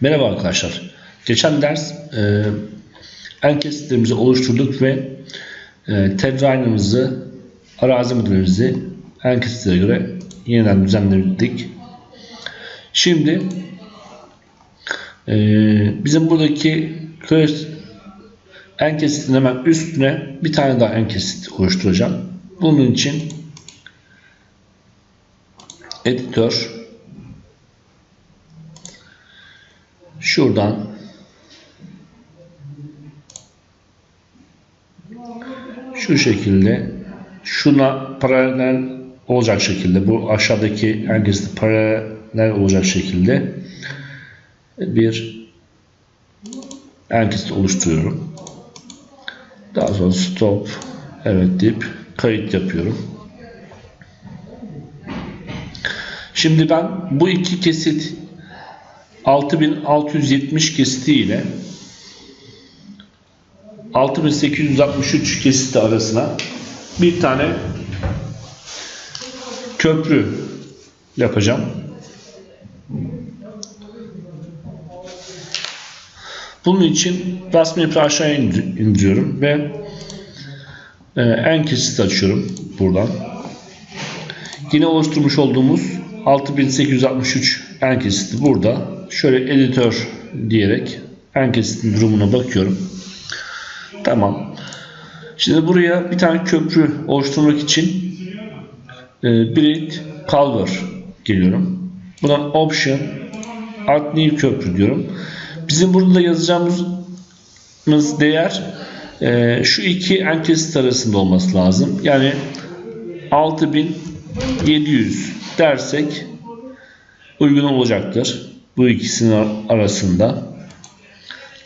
Merhaba arkadaşlar. Geçen ders e, en kesitlerimizi oluşturduk ve e, tedrainimizi, arazi modelimizi en kesitlere göre yeniden düzenledik. Şimdi e, bizim buradaki köy en kesitin hemen üstüne bir tane daha en kesit oluşturacağım. Bunun için editör şuradan şu şekilde şuna paralel olacak şekilde bu aşağıdaki herkeste paralel olacak şekilde bir herkes oluşturuyorum. Daha sonra stop evet deyip kayıt yapıyorum. Şimdi ben bu iki kesit 6670 kesiti ile 6863 kesiti arasına bir tane köprü yapacağım. Bunun için aşağıya indir- indiriyorum ve e, en kesit açıyorum buradan. Yine oluşturmuş olduğumuz 6863 en kesiti burada. Şöyle editör diyerek en durumuna bakıyorum. Tamam. Şimdi buraya bir tane köprü oluşturmak için e, Breed Culver geliyorum. Buradan Option Add New Köprü diyorum. Bizim burada yazacağımız değer e, şu iki en arasında olması lazım. Yani 6700 dersek uygun olacaktır. Bu ikisinin arasında.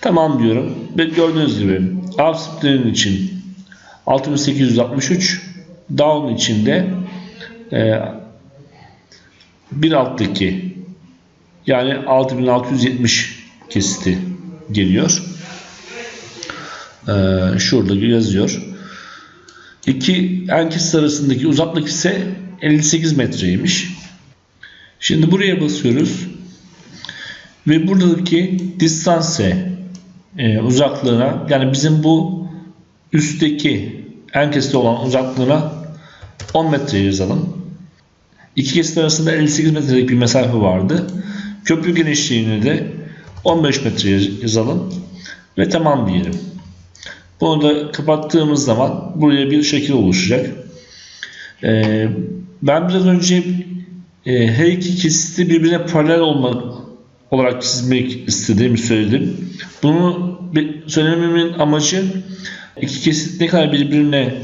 Tamam diyorum. Ve gördüğünüz gibi upstream için 6863 down için de e, bir alttaki yani 6670 kesiti geliyor. E, şurada yazıyor. İki en kesit arasındaki uzaklık ise 58 metreymiş. Şimdi buraya basıyoruz. Ve buradaki distance e, uzaklığına yani bizim bu üstteki en kesit olan uzaklığına 10 metre yazalım. İki kesit arasında 58 metrelik bir mesafe vardı. Köprü genişliğini de 15 metre yazalım ve tamam diyelim. Bunu da kapattığımız zaman buraya bir şekil oluşacak. Ee, ben biraz önce e, her iki kesiti birbirine paralel olmak olarak çizmek istediğimi söyledim. Bunu söylememin amacı iki kesit ne kadar birbirine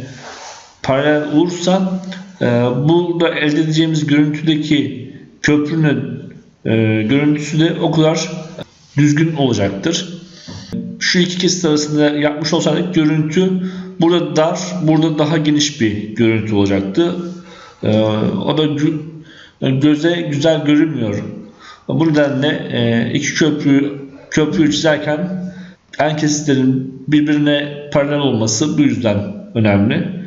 paralel olursa e, burada elde edeceğimiz görüntüdeki köprünün e, görüntüsü de o kadar düzgün olacaktır. Şu iki kesit arasında yapmış olsaydık görüntü burada dar, burada daha geniş bir görüntü olacaktı. E, o da göze güzel görünmüyor. Bu nedenle e, iki köprü köprüyü çizerken en kesitlerin birbirine paralel olması bu yüzden önemli.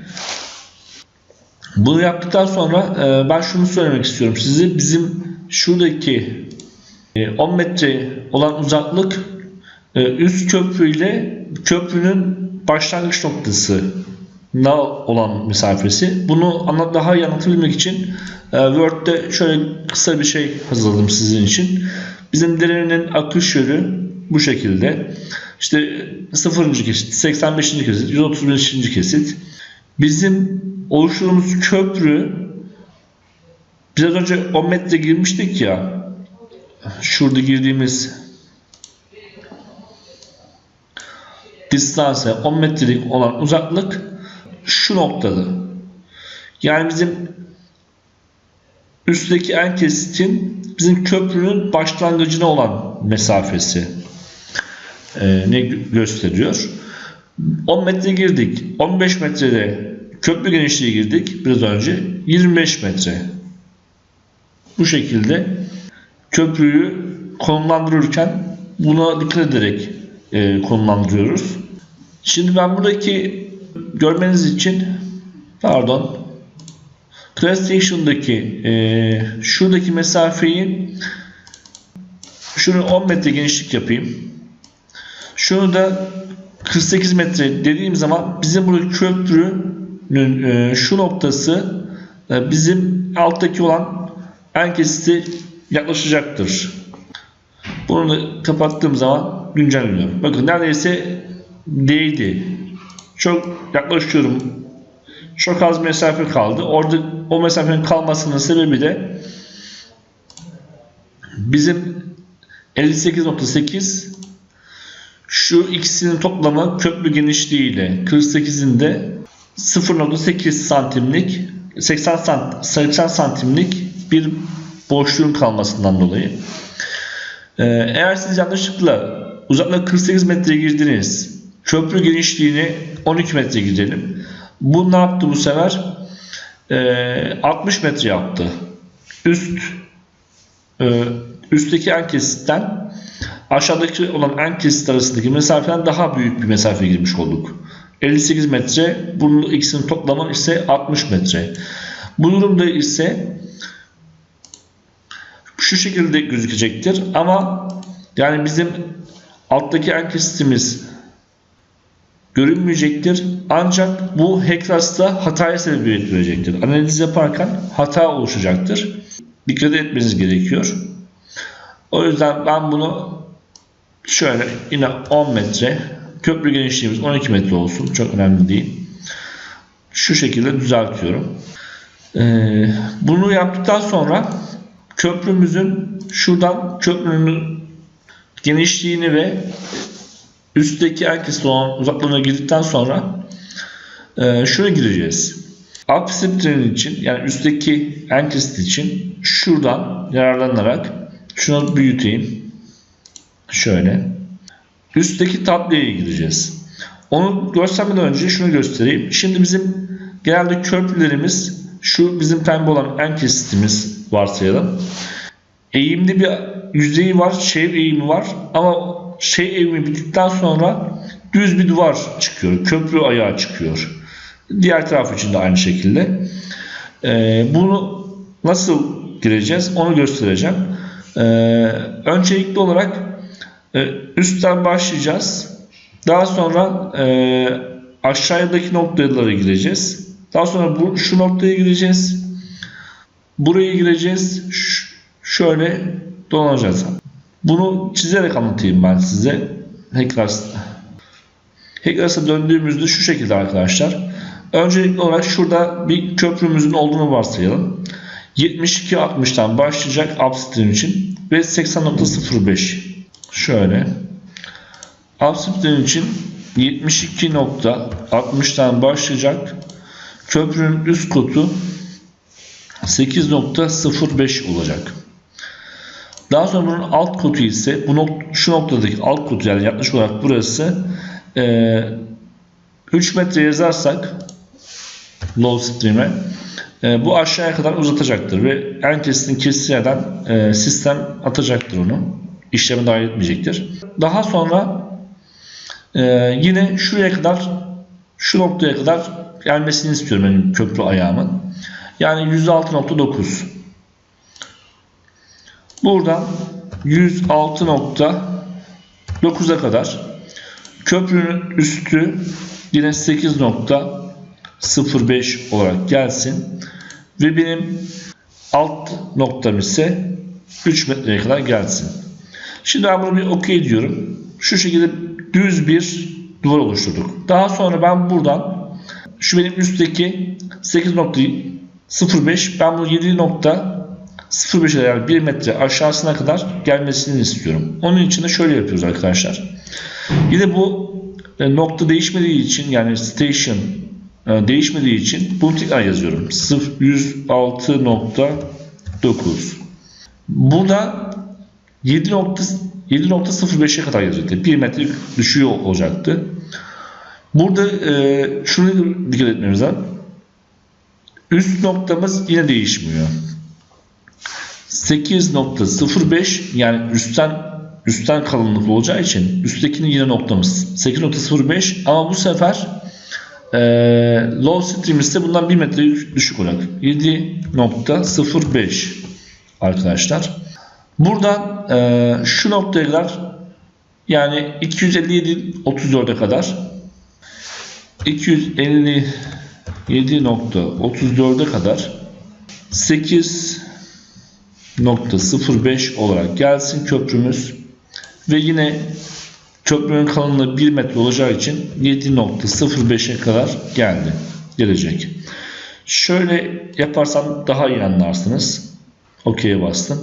Bunu yaptıktan sonra e, ben şunu söylemek istiyorum size. Bizim şuradaki e, 10 metre olan uzaklık e, üst köprü ile köprünün başlangıç noktası na olan mesafesi. Bunu anlat daha iyi anlatabilmek için e, Word'de şöyle kısa bir şey hazırladım sizin için. Bizim derenin akış yönü bu şekilde. İşte 0. kesit, 85. kesit, 135. kesit. Bizim oluşturduğumuz köprü biraz önce 10 metre girmiştik ya şurada girdiğimiz distanse 10 metrelik olan uzaklık şu noktada. Yani bizim üstteki en kesitin bizim köprünün başlangıcına olan mesafesi Ee, ne gö- gösteriyor? 10 metre girdik. 15 metrede köprü genişliği girdik biraz önce. 25 metre. Bu şekilde köprüyü konumlandırırken buna dikkat ederek e, konumlandırıyoruz. Şimdi ben buradaki görmeniz için pardon Class Station'daki e, şuradaki mesafeyi Şunu 10 metre genişlik yapayım. Şunu da 48 metre dediğim zaman bizim burada köprünün e, şu noktası e, bizim alttaki olan en kesiti yaklaşacaktır. Bunu da kapattığım zaman güncelliyorum. Bakın neredeyse değdi. Çok yaklaşıyorum. Çok az mesafe kaldı. Orada o mesafenin kalmasının sebebi de bizim 58.8 şu ikisinin toplamı köprü genişliğiyle 48'in de 0.8 santimlik 80 sant 80 santimlik bir boşluğun kalmasından dolayı. Ee, eğer siz yanlışlıkla uzaklığa 48 metre girdiniz köprü genişliğini 12 metre gidelim. Bu ne yaptı bu sefer? Ee, 60 metre yaptı. Üst e, üstteki en kesitten aşağıdaki olan en kesit arasındaki mesafeden daha büyük bir mesafe girmiş olduk. 58 metre. Bunun ikisinin toplamı ise 60 metre. Bu durumda ise şu şekilde gözükecektir ama yani bizim alttaki en kesitimiz görünmeyecektir. Ancak bu Hexas'ta hataya sebebiyet verecektir. Analiz yaparken hata oluşacaktır. Dikkat etmeniz gerekiyor. O yüzden ben bunu şöyle yine 10 metre köprü genişliğimiz 12 metre olsun. Çok önemli değil. Şu şekilde düzeltiyorum. Ee, bunu yaptıktan sonra köprümüzün şuradan köprünün genişliğini ve üstteki herkes olan uzaklığına girdikten sonra e, şuna gireceğiz. Alt için yani üstteki enkist için şuradan yararlanarak şunu büyüteyim. Şöyle. Üstteki tablaya gireceğiz. Onu göstermeden önce şunu göstereyim. Şimdi bizim genelde köprülerimiz şu bizim pembe olan en kesitimiz varsayalım. Eğimli bir yüzeyi var, şev eğimi var ama şey eğimi bittikten sonra düz bir duvar çıkıyor. Köprü ayağı çıkıyor. Diğer taraf için de aynı şekilde. Ee, bunu nasıl gireceğiz onu göstereceğim. Ee, öncelikli olarak e, üstten başlayacağız. Daha sonra e, aşağıdaki noktalara gireceğiz. Daha sonra bu, şu noktaya gireceğiz. Buraya gireceğiz. Ş- şöyle dolanacağız. Bunu çizerek anlatayım ben size. Hackers'a Hackers'a döndüğümüzde şu şekilde arkadaşlar. Öncelikli olarak şurada bir köprümüzün olduğunu varsayalım. 72.60'tan başlayacak upstream için ve 80.05 şöyle upstream için 72.60'tan başlayacak köprünün üst kotu 8.05 olacak. Daha sonra bunun alt kotu ise bu nok şu noktadaki alt kotu yani yaklaşık olarak burası e, 3 metre yazarsak low stream'e e, bu aşağıya kadar uzatacaktır ve en kesitini kestiği yerden e, sistem atacaktır onu. İşleme dahil etmeyecektir. Daha sonra e, yine şuraya kadar şu noktaya kadar gelmesini istiyorum benim köprü ayağımın. Yani 106.9 Buradan 106.9'a kadar köprünün üstü yine 8.05 olarak gelsin. Ve benim alt noktam ise 3 metreye kadar gelsin. Şimdi ben bunu bir okey diyorum. Şu şekilde düz bir duvar oluşturduk. Daha sonra ben buradan şu benim üstteki 8.05 ben bunu 7. 0.5'e yani 1 metre aşağısına kadar gelmesini istiyorum. Onun için de şöyle yapıyoruz arkadaşlar. Yine bu e, nokta değişmediği için yani station e, değişmediği için bunu tekrar yazıyorum. 106.9 Burada 7.05'e kadar yazacaktı. 1 metre düşüyor olacaktı. Burada e, şunu dikkat etmemiz lazım. Üst noktamız yine değişmiyor. 8.05 yani üstten üstten kalınlık olacağı için üsttekinin yine noktamız 8.05 ama bu sefer e, low stream ise bundan 1 metre düşük olarak 7.05 arkadaşlar. Buradan e, şu noktaya kadar yani 257 34'e kadar 257.34'e kadar 8.05 olarak gelsin köprümüz ve yine köprünün kalınlığı 1 metre olacağı için 7.05'e kadar geldi gelecek. Şöyle yaparsam daha iyi anlarsınız. OK'ye bastım.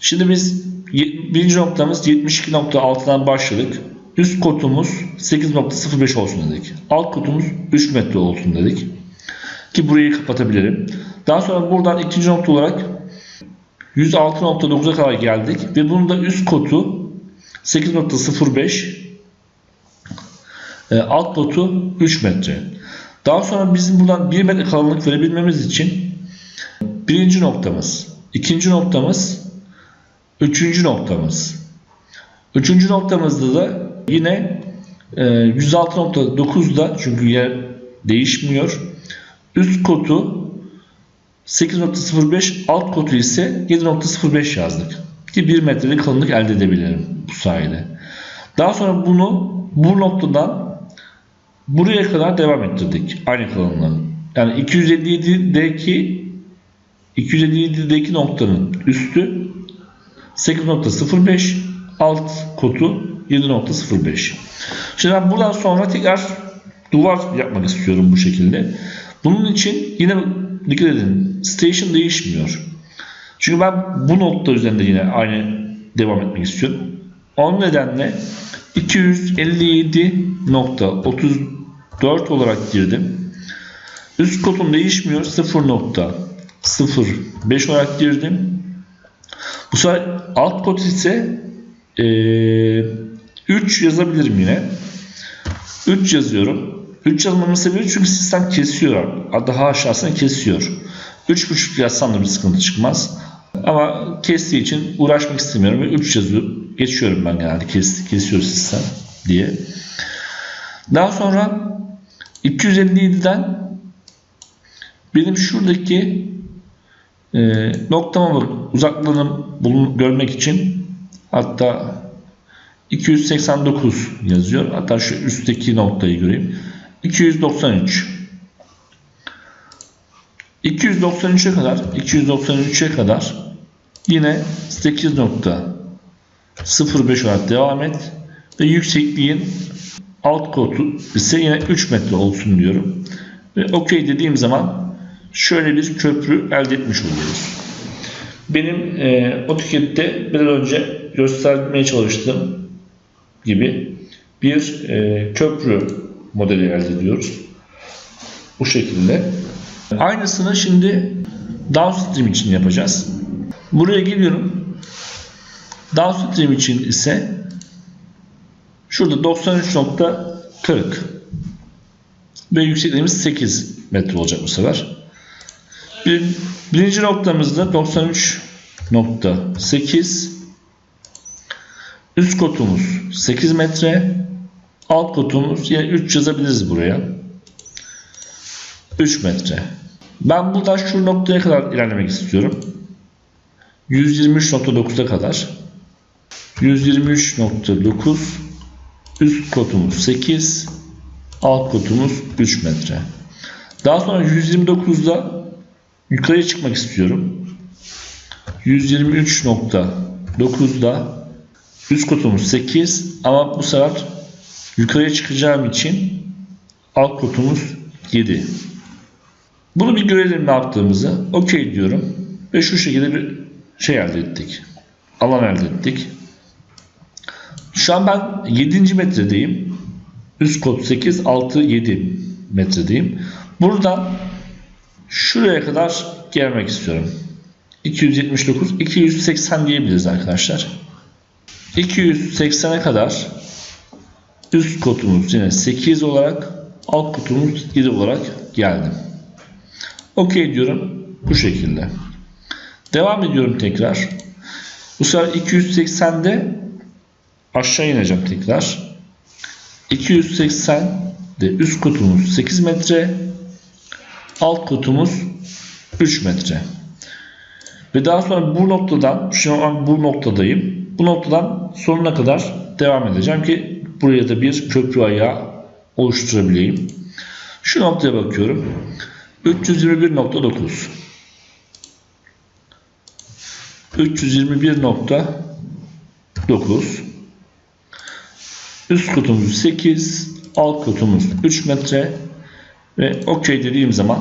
Şimdi biz birinci noktamız 72.6'dan başladık. Üst kotumuz 8.05 olsun dedik. Alt kotumuz 3 metre olsun dedik. Ki burayı kapatabilirim. Daha sonra buradan ikinci nokta olarak 106.9'a kadar geldik. Ve bunun da üst kotu 8.05 e, alt kotu 3 metre. Daha sonra bizim buradan 1 metre kalınlık verebilmemiz için birinci noktamız, ikinci noktamız, üçüncü noktamız. Üçüncü noktamızda da yine e, 106.9'da çünkü yer değişmiyor. Üst kotu 8.05 alt kotu ise 7.05 yazdık. Ki 1 metrelik kalınlık elde edebilirim bu sayede. Daha sonra bunu bu noktadan buraya kadar devam ettirdik. Aynı kalınlığı. Yani 257'deki 257'deki noktanın üstü 8.05 alt kotu 7.05. Şimdi ben buradan sonra tekrar duvar yapmak istiyorum bu şekilde. Bunun için yine dikkat edin station değişmiyor. Çünkü ben bu nokta üzerinde yine aynı devam etmek istiyorum. Onun nedenle 257.34 olarak girdim. Üst kodum değişmiyor. 0.05 olarak girdim. Bu sefer alt kod ise eee 3 yazabilirim yine. 3 yazıyorum. 3 yazmamın sebebi çünkü sistem kesiyor. Daha aşağısını kesiyor. 3.5 yazsam da bir sıkıntı çıkmaz. Ama kestiği için uğraşmak istemiyorum ve 3 yazıyor. Geçiyorum ben genelde kes, kesiyor sistem diye. Daha sonra 257'den benim şuradaki e, noktama uzaklığını bulun, görmek için hatta 289 yazıyor. Hatta şu üstteki noktayı göreyim. 293 293'e kadar 293'e kadar yine 8.05 olarak devam et ve yüksekliğin alt kotu ise yine 3 metre olsun diyorum. Ve OK dediğim zaman şöyle bir köprü elde etmiş oluyoruz. Benim e, AutoCAD'de biraz önce göstermeye çalıştığım gibi bir e, köprü modeli elde ediyoruz. Bu şekilde. Aynısını şimdi downstream için yapacağız. Buraya geliyorum. Downstream için ise şurada 93.40 ve yüksekliğimiz 8 metre olacak bu sefer. Bir, birinci noktamızda 93.8 üst kotumuz 8 metre alt kotumuz yine 3 yazabiliriz buraya. 3 metre. Ben buradan şu noktaya kadar ilerlemek istiyorum. 123.9'a kadar. 123.9 üst kotumuz 8 alt kotumuz 3 metre. Daha sonra 129'da yukarıya çıkmak istiyorum. 123.9'da üst kotumuz 8 ama bu sefer yukarıya çıkacağım için alt kotumuz 7 bunu bir görelim ne yaptığımızı. Okey diyorum. Ve şu şekilde bir şey elde ettik. Alan elde ettik. Şu an ben 7. metredeyim. Üst kod 8 altı 7 metredeyim. Buradan şuraya kadar gelmek istiyorum. 279 280 diyebiliriz arkadaşlar. 280'e kadar üst kodumuz yine 8 olarak alt kodumuz 7 olarak geldim. OK diyorum bu şekilde. Devam ediyorum tekrar. Bu sefer 280'de aşağı ineceğim tekrar. 280'de üst kodumuz 8 metre alt kodumuz 3 metre. Ve daha sonra bu noktadan, şu an bu noktadayım. Bu noktadan sonuna kadar devam edeceğim ki buraya da bir köprü ayağı oluşturabileyim. Şu noktaya bakıyorum. 321.9 321.9 Üst kutumuz 8, alt kutumuz 3 metre ve OK dediğim zaman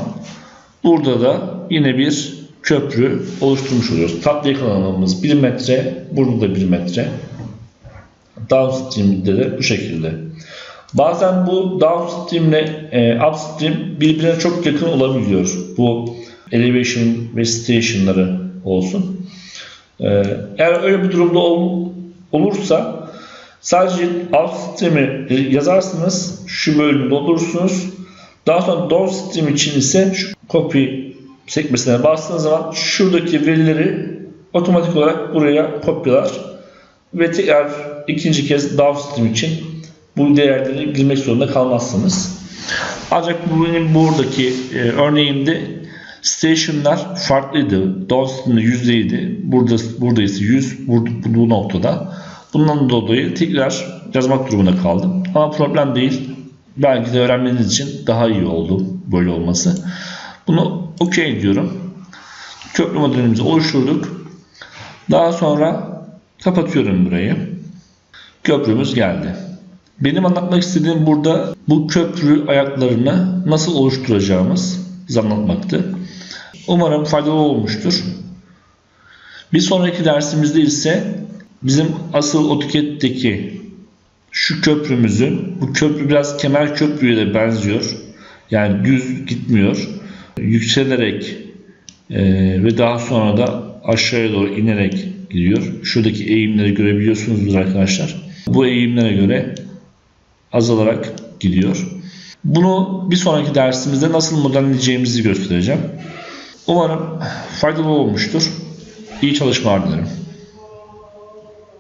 burada da yine bir köprü oluşturmuş oluyoruz. Tatlı alanımız 1 metre, burada da 1 metre. Downstream'de de bu şekilde. Bazen bu downstream ile e, upstream birbirine çok yakın olabiliyor. Bu elevation ve station'ları olsun. E, eğer öyle bir durumda ol- olursa sadece upstream'i yazarsınız. Şu bölümü doldurursunuz. Daha sonra downstream için ise şu copy sekmesine bastığınız zaman şuradaki verileri otomatik olarak buraya kopyalar ve tekrar ikinci kez downstream için bu değerleri girmek zorunda kalmazsınız. Ancak benim buradaki e, örneğimde station'lar farklıydı. Downstream'de %7, burada, burada ise 100, bu, bu noktada. Bundan dolayı tekrar yazmak durumunda kaldım. Ama problem değil. Belki de öğrenmeniz için daha iyi oldu böyle olması. Bunu OK diyorum. Köprü modelimizi oluşturduk. Daha sonra kapatıyorum burayı. Köprümüz geldi. Benim anlatmak istediğim burada bu köprü ayaklarını nasıl oluşturacağımız anlatmaktı. Umarım faydalı olmuştur. Bir sonraki dersimizde ise bizim asıl AutoCAD'deki şu köprümüzü, bu köprü biraz kemer köprüye de benziyor. Yani düz gitmiyor. Yükselerek e, ve daha sonra da aşağıya doğru inerek gidiyor. Şuradaki eğimleri görebiliyorsunuzdur arkadaşlar. Bu eğimlere göre azalarak gidiyor. Bunu bir sonraki dersimizde nasıl modelleyeceğimizi göstereceğim. Umarım faydalı olmuştur. İyi çalışmalar dilerim.